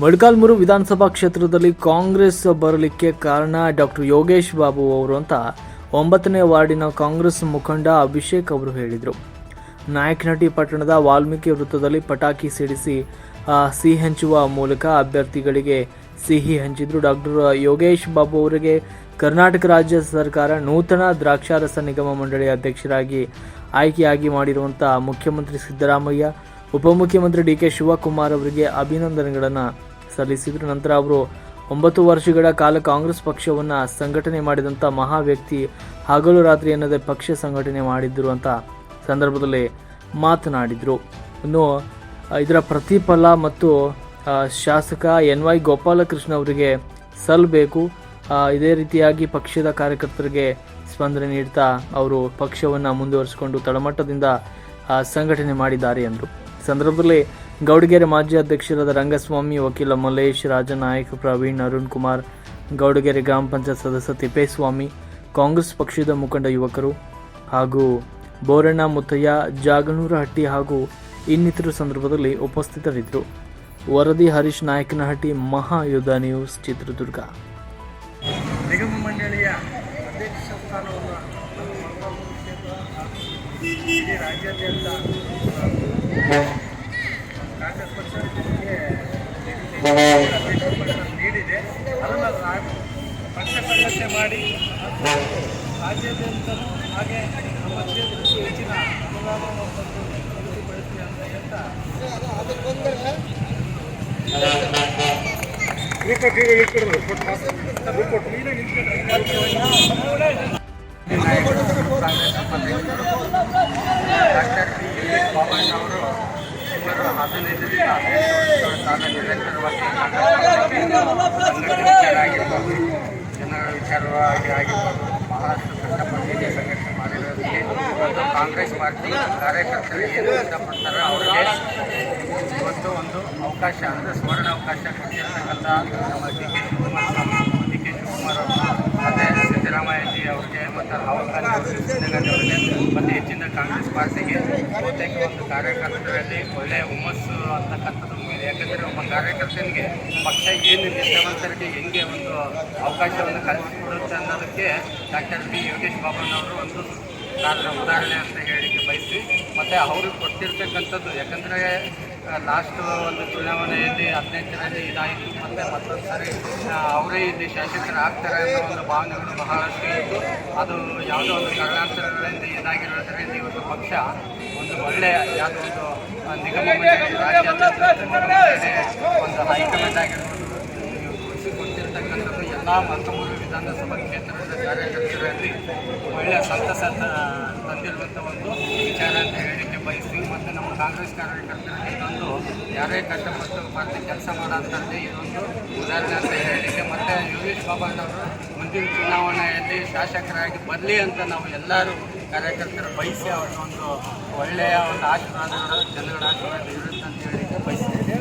ಮೊಳಕಾಲ್ಮೂರು ವಿಧಾನಸಭಾ ಕ್ಷೇತ್ರದಲ್ಲಿ ಕಾಂಗ್ರೆಸ್ ಬರಲಿಕ್ಕೆ ಕಾರಣ ಡಾಕ್ಟರ್ ಯೋಗೇಶ್ ಬಾಬು ಅವರು ಅಂತ ಒಂಬತ್ತನೇ ವಾರ್ಡಿನ ಕಾಂಗ್ರೆಸ್ ಮುಖಂಡ ಅಭಿಷೇಕ್ ಅವರು ಹೇಳಿದರು. ನಾಯಕನಟಿ ಪಟ್ಟಣದ ವಾಲ್ಮೀಕಿ ವೃತ್ತದಲ್ಲಿ ಪಟಾಕಿ ಸಿಡಿಸಿ ಸಿಹಿ ಹಂಚುವ ಮೂಲಕ ಅಭ್ಯರ್ಥಿಗಳಿಗೆ ಸಿಹಿ ಹಂಚಿದ್ರು ಡಾಕ್ಟರ್ ಯೋಗೇಶ್ ಬಾಬು ಅವರಿಗೆ. ಕರ್ನಾಟಕ ರಾಜ್ಯ ಸರ್ಕಾರ ನೂತನ ದ್ರಾಕ್ಷಾರಸ ನಿಗಮ ಮಂಡಳಿ ಅಧ್ಯಕ್ಷರಾಗಿ ಆಯ್ಕೆಯಾಗಿ ಮಾಡಿರುವಂಥ ಮುಖ್ಯಮಂತ್ರಿ ಸಿದ್ದರಾಮಯ್ಯ, ಉಪಮುಖ್ಯಮಂತ್ರಿ ಡಿ ಕೆ ಶಿವಕುಮಾರ್ ಅವರಿಗೆ ಅಭಿನಂದನೆಗಳನ್ನು ಸಲ್ಲಿಸಿದ್ರು. ನಂತರ ಅವರು ಒಂಬತ್ತು ವರ್ಷಗಳ ಕಾಲ ಕಾಂಗ್ರೆಸ್ ಪಕ್ಷವನ್ನು ಸಂಘಟನೆ ಮಾಡಿದಂಥ ಮಹಾ ವ್ಯಕ್ತಿ ಹಗಲು ರಾತ್ರಿ ಎನ್ನದೆ ಪಕ್ಷ ಸಂಘಟನೆ ಮಾಡಿದ್ರು ಅಂತ ಸಂದರ್ಭದಲ್ಲಿ ಮಾತನಾಡಿದರು. ಇನ್ನು ಇದರ ಪ್ರತಿಫಲ ಮತ್ತು ಶಾಸಕ ಎನ್ ವೈ ಗೋಪಾಲಕೃಷ್ಣ ಅವರಿಗೆ ಸಲ್ಲಬೇಕು ಇದೇ ರೀತಿಯಾಗಿ ಪಕ್ಷದ ಕಾರ್ಯಕರ್ತರಿಗೆ ಸ್ಪಂದನೆ ನೀಡ್ತಾ ಅವರು ಪಕ್ಷವನ್ನು ಮುಂದುವರಿಸಿಕೊಂಡು ತಳಮಟ್ಟದಿಂದ ಸಂಘಟನೆ ಮಾಡಿದ್ದಾರೆ ಎಂದರು. ಸಂದರ್ಭದಲ್ಲಿ ಗೌಡಗೆರೆ ಮಾಜಿ ಅಧ್ಯಕ್ಷರಾದ ರಂಗಸ್ವಾಮಿ, ವಕೀಲ ಮಲ್ಲೇಶ್, ರಾಜನಾಯಕ್ ಪ್ರವೀಣ್, ಅರುಣ್ ಕುಮಾರ್, ಗೌಡಗೆರೆ ಗ್ರಾಮ ಪಂಚಾಯತ್ ಸದಸ್ಯ ತಿಪ್ಪೇಸ್ವಾಮಿ, ಕಾಂಗ್ರೆಸ್ ಪಕ್ಷದ ಮುಖಂಡ ಯುವಕರು ಹಾಗೂ ಬೋರಣ್ಣ ಮುತ್ತಯ್ಯ, ಜಾಗನೂರಹಟ್ಟಿ ಹಾಗೂ ಇನ್ನಿತರ ಸಂದರ್ಭದಲ್ಲಿ ಉಪಸ್ಥಿತರಿದ್ದರು. ವರದಿ ಹರೀಶ್ ನಾಯಕನಹಟ್ಟಿ, ಮಹಾಯುದ್ಧ ನ್ಯೂಸ್, ಚಿತ್ರದುರ್ಗ. ನಿಗಮ ಮಂಡಳಿಯ ಅಧ್ಯಕ್ಷ ಸ್ಥಾನವನ್ನು ರಾಜ್ಯಾದ್ಯಂತ ನೀಡಿದೆ ಅದನ್ನು ಪಕ್ಷ ಸಂಘಟನೆ ಮಾಡಿ ರಾಜ್ಯಾದ್ಯಂತ ಹಾಗೆ ನಮ್ಮ ಕ್ಷೇತ್ರಕ್ಕೆ ಹೆಚ್ಚಿನ ಅನುದಾನವನ್ನು ಅಭಿವೃದ್ಧಿಪಡಿಸಿ ಅಂತ ಹೇಳ್ತಾ ಡಾಕ್ಟರ್ ಬಿ ಎಸ್ ಬಾಬಣ್ಣ ಅವರು ಆಗಿರ್ಬೋದು ಜನರ ವಿಚಾರವಾಗಿ ಆಗಿರ್ಬೋದು ಬಹಳಷ್ಟು ಕಷ್ಟಪಟ್ಟಿದೆ ಸಂಘಟನೆ ಮಾಡಿರೋದಕ್ಕೆ ಇವತ್ತು ಕಾಂಗ್ರೆಸ್ ಪಾರ್ಟಿ ಕಾರ್ಯಕರ್ತರು ಏನು ಇಷ್ಟಪಡ್ತಾರೋ ಅವರಿಗೆ ಇವತ್ತು ಒಂದು ಅವಕಾಶ ಅಂದರೆ ಸುವರ್ಣ ಅವಕಾಶ ಕೊಟ್ಟಿರ್ತಕ್ಕಂಥ ನಮ್ಮ D K Shivakumar D K Shivakumar ಅವರು ಮತ್ತು ಸಿದ್ದರಾಮಯ್ಯಜಿ ಅವರಿಗೆ ಮತ್ತು ರಾಹುಲ್ ಗಾಂಧಿ ಗಾಂಧಿ ಅವರಿಗೆ ಪಾರ್ಟಿಗೆ ಬಹುತೇಕ ಒಂದು ಕಾರ್ಯಕರ್ತರಲ್ಲಿ ಒಳ್ಳೆಯ ಹುಮ್ಮಸ್ಸು ಅಂತಕ್ಕಂಥದ್ದು ಯಾಕಂದರೆ ಒಬ್ಬ ಕಾರ್ಯಕರ್ತನಿಗೆ ಪಕ್ಷ ಏನು ರೀತಿಯಲ್ಲಿ ಹೆಂಗೆ ಒಂದು ಅವಕಾಶವನ್ನು ಕಲ್ಪಿಸಿಕೊಡುತ್ತೆ ಅನ್ನೋದಕ್ಕೆ ಡಾಕ್ಟರ್ ಬಿ. ಯೋಗೇಶ್ ಬಾಬಣ್ಣವರು ಒಂದು ಕಾರಣ ಉದಾಹರಣೆ ಅಂತ ಹೇಳಿಕ್ಕೆ ಬಯಸ್ತೀವಿ. ಮತ್ತು ಅವರು ಕೊಟ್ಟಿರ್ತಕ್ಕಂಥದ್ದು, ಯಾಕಂದರೆ ಲಾಸ್ಟ್ ಒಂದು ಚುನಾವಣೆಯಲ್ಲಿ ಹದಿನೆಂಟರಲ್ಲಿ ಇದಾಯಿತು, ಮತ್ತು ಮತ್ತೊಂದು ಸಾರಿ ಅವರೇ ಇಲ್ಲಿ ಶಾಸಕರಾಗ್ತಾರೆ ಅನ್ನೋ ಒಂದು ಭಾವನೆಗಳು ಬಹಳಷ್ಟು ಇತ್ತು. ಅದು ಯಾವುದೋ ಒಂದು ಕಾರಣಾಂತರಗಳಿಂದ ಇದಾಗಿರೋದ್ರಿಂದ ಇವತ್ತು ಪಕ್ಷ ಒಂದು ಒಳ್ಳೆಯ ಯಾವುದೋ ಒಂದು ನಿಗಮ ಒಂದು ಹೈಕಮಾಂಡ್ ಆಗಿರ್ಬೋದು ಕೊಟ್ಟಿರ್ತಕ್ಕಂಥದ್ದು ಎಲ್ಲ ಮತ್ತೊಂದು ವಿಧಾನಸಭಾ ಕ್ಷೇತ್ರದ ಕಾರ್ಯಕರ್ತರಲ್ಲಿ ಒಳ್ಳೆಯ ಸಂತಸ ತಂದಿರುವಂಥ ಒಂದು ವಿಚಾರ ಅಂತ ಹೇಳಲಿಕ್ಕೆ ಬಯಸ್ತೀವಿ ಮತ್ತು ನಮ್ಮ ಕಾಂಗ್ರೆಸ್ ಕಾರ್ಯಕರ್ತರಲ್ಲಿ ಇದೊಂದು ಯಾರೇ ಕಷ್ಟಪಟ್ಟು ಮತ್ತೆ ಕೆಲಸ ಮಾಡೋಂಥದ್ದೇ ಇದೊಂದು ಉದಾಹರಣೆ ಅಂತ ಹೇಳಲಿಕ್ಕೆ, ಮತ್ತು ಯೋಗೇಶ್ ಬಾಬಣ್ಣವರು ಮುಂದಿನ ಚುನಾವಣೆಯಲ್ಲಿ ಶಾಸಕರಾಗಿ ಬರಲಿ ಅಂತ ನಾವು ಎಲ್ಲರೂ ಕಾರ್ಯಕರ್ತರು ಬಯಸಿ ಅವರ ಒಂದು ಒಳ್ಳೆಯ ಒಂದು ಆಶೀರ್ವಾದಗಳು ಜನಗಳ ಆಶೀರ್ವಾದ ಇರುತ್ತೆ ಅಂತ ಹೇಳಿ ಬಯಸ್ತೀವಿ